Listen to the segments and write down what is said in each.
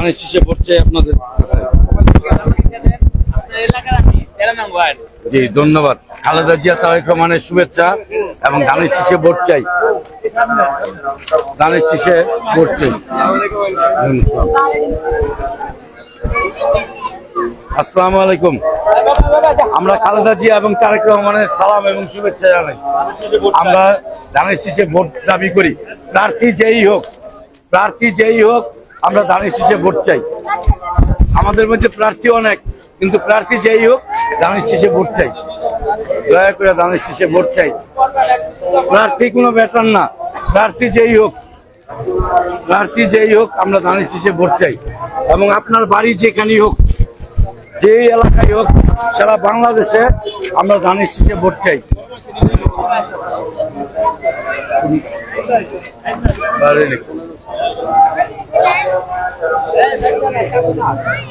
ধানের শীষে ভোট চাই আপনাদের কাছে জি ধন্যবাদ। খালেদা জিয়া তারেক রহমানের শুভেচ্ছা এবং ধানের শীষে ভোট চাই। ধানের শীষে ভোট চাই। আসসালামু আলাইকুম। আমরা খালেদা জিয়া এবং তারেক রহমানের সালাম এবং শুভেচ্ছা জানাই। আমরা ধানের শীষে ভোট দাবি করি। প্রার্থী যেই হোক প্রার্থী যেই হোক আমরা ধানের শীষে ভোট চাই। আমাদের মধ্যে প্রার্থী অনেক, কিন্তু প্রার্থী যেই হোক ধানের শীষে ভোট চাই। দয়া করে ধানের শীষে ভোট চাই। প্রার্থী কোনো ব্যাটার না। প্রার্থী যেই হোক, প্রার্থী যেই হোক, আমরা ধানের শীষে ভোট চাই। এবং আপনার বাড়ি যেখানেই হোক, যেই এলাকায় হোক, সারা বাংলাদেশে আমরা ধানের শীষে ভোট চাই।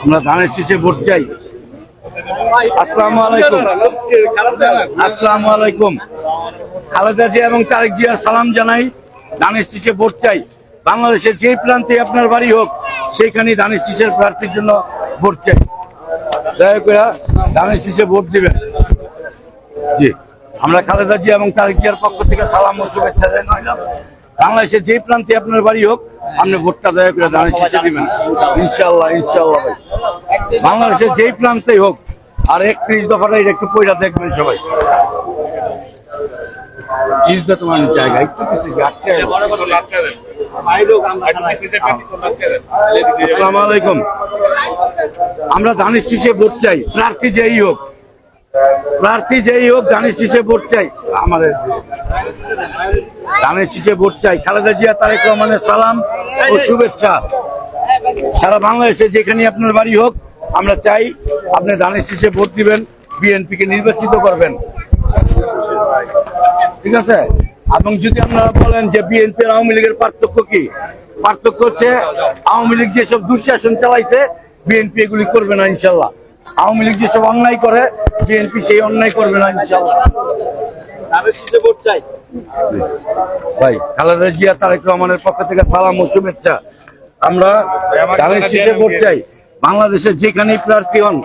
আমরা ধানের শীষে ভোট চাই। আসসালামু আলাইকুম খালেদা জিয়া এবং তারেক জিয়ার সালাম জানাই, ধানের শীষে ভোট চাই। বাংলাদেশের যেই প্রান্তে আপনার বাড়ি হোক, সেইখানেই ধানের শীষের প্রার্থীর জন্য ভোট চাই। দয়া করে ধানের শীষে ভোট দিবেন। জি। আমরা খালেদা জিয়া এবং তারেক জিয়ার পক্ষ থেকে সালাম ও শুভেচ্ছা জানাইলাম বাংলাদেশের যেই প্রান্তে আপনার বাড়ি হোক আপনি ভোটটা দয়া করে শীষে দিবেন ইনশাল্লাহ ইনশাল্লাহ ভাই। বাংলাদেশের যেই প্রান্তেই হোক আর একত্রিশ দফাটা এটা একটু পয়লা দেখবেন সবাই। ইজদা তোমার জায়গা একটু কিছু আটকে আসসালামু আলাইকুম। আমরা ধানের শীষে ভোট চাই প্রার্থী যেই হোক। প্রার্থী যেই হোক ধানের শীষে ভোট চাই। আমাদের ধানের শীষে ভোট চাই। খালেদা জিয়া, তারেক রহমানের সালাম ও শুভেচ্ছা। সারা বাংলাদেশে যেখানে আপনার বাড়ি হোক, আমরা চাই আপনি ধানের শীষে ভোট দিবেন বিএনপি কে নির্বাচিত করবেন। ঠিক আছে? এবং যদি আপনারা বলেন যে বিএনপি আর আওয়ামী লীগের পার্থক্য কি, পার্থক্য হচ্ছে আওয়ামী লীগ যেসব দুঃশাসন চালাইছে, বিএনপি এগুলি করবে না ইনশাল্লাহ। আওয়ামী লীগ যেসব অন্যায় করে বিএনপি সেই অন্যায় করবে না ইনশাল্লাহ ভাই খালেদা জিয়া তারেক রহমানের পক্ষ থেকে সালাম ও শুভেচ্ছা। আমরা ধানের শীষে ভোট চাই। বাংলাদেশের যেখানেই প্রার্থী হন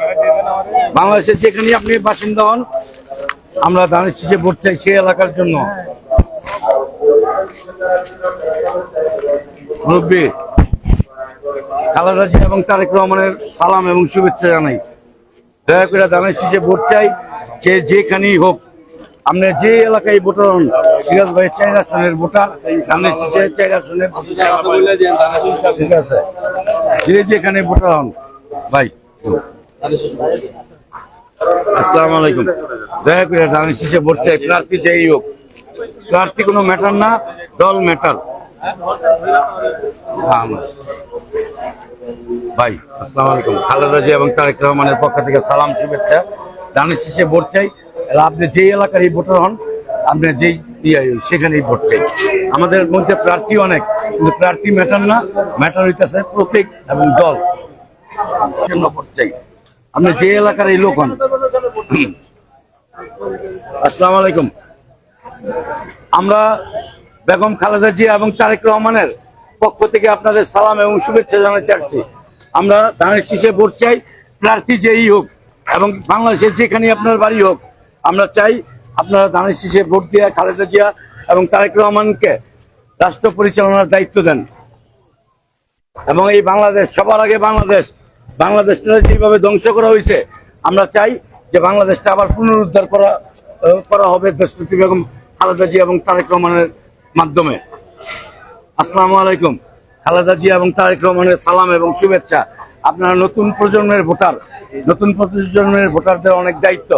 বাংলাদেশের যেখানেই আপনি বাসিন্দা হন আমরা ধানের শীষে ভোট চাই সেই এলাকার জন্য। মুরব্বী খালেদা জিয়া এবং তারেক রহমানের সালাম এবং শুভেচ্ছা জানাই। দয়া করে ধানের শীষে ভোট চাই, সে যেখানেই হোক। আপনি যে এলাকায় ভোটার হন সিরাজ ভাই চার আসনের ভোটার আসনের ঠিক আছে? যে যেখানে ভোটার হন ভাই। আসসালামু আলাইকুম। দয়া করে ধানের শীষে ভোট চাই, প্রার্থী যেই হোক। প্রার্থী কোনো ম্যাটার না, দল ম্যাটার। ভাই, আসসালামু আলাইকুম। খালেদা জি এবং তারেক রহমানের পক্ষ থেকে সালাম, শুভেচ্ছা। ধানের শীষে ভোট চাই। আপনি যেই এলাকার এই ভোটার হন, আপনি যেই সেখানেই ভোট চাই। আমাদের মধ্যে প্রার্থী অনেক, কিন্তু প্রার্থী ম্যাটার না, ম্যাটার হইতেছে প্রতীক এবং দল। জন্য ভোট চাই। আপনি যে এলাকার এই লোক হন। আসসালামু আলাইকুম। আমরা বেগম খালেদা জিয়া এবং তারেক রহমানের পক্ষ থেকে আপনাদের সালাম এবং শুভেচ্ছা জানাতে আসছি আমরা ধানের শীষে ভোট চাই, প্রার্থী যেই হোক এবং বাংলাদেশের যেখানে আপনার বাড়ি হোক, আমরা চাই আপনারা ধানের শীষে ভোট দিয়ে খালেদা জিয়া এবং তারেক রহমানকে রাষ্ট্র পরিচালনার দায়িত্ব দেন। এবং এই বাংলাদেশ, সবার আগে বাংলাদেশ, বাংলাদেশটা যেভাবে ধ্বংস করা হয়েছে, আমরা চাই যে বাংলাদেশটা আবার পুনরুদ্ধার করা করা হবে দেশপতি বেগম খালেদা জিয়া এবং তারেক রহমানের মাধ্যমে। আসসালামু আলাইকুম। খালেদা জিয়া এবং তারেক রহমানের সালাম এবং শুভেচ্ছা। আপনারা নতুন প্রজন্মের ভোটার। নতুন প্রজন্মের ভোটারদের অনেক দায়িত্ব।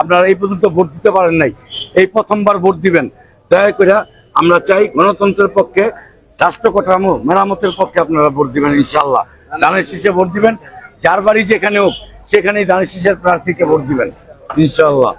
আপনারা এই পর্যন্ত ভোট দিতে পারেন নাই। এই প্রথমবার ভোট দিবেন। দয়া করে আমরা চাই গণতন্ত্রের পক্ষে, রাষ্ট্র কাঠামো মেরামতের পক্ষে আপনারা ভোট দিবেন ইনশাল্লাহ ধানের শীষে ভোট দিবেন। যার বাড়ি যেখানে হোক, সেখানেই ধানের শীষের প্রার্থীকে ভোট দিবেন। ইনশাল্লাহ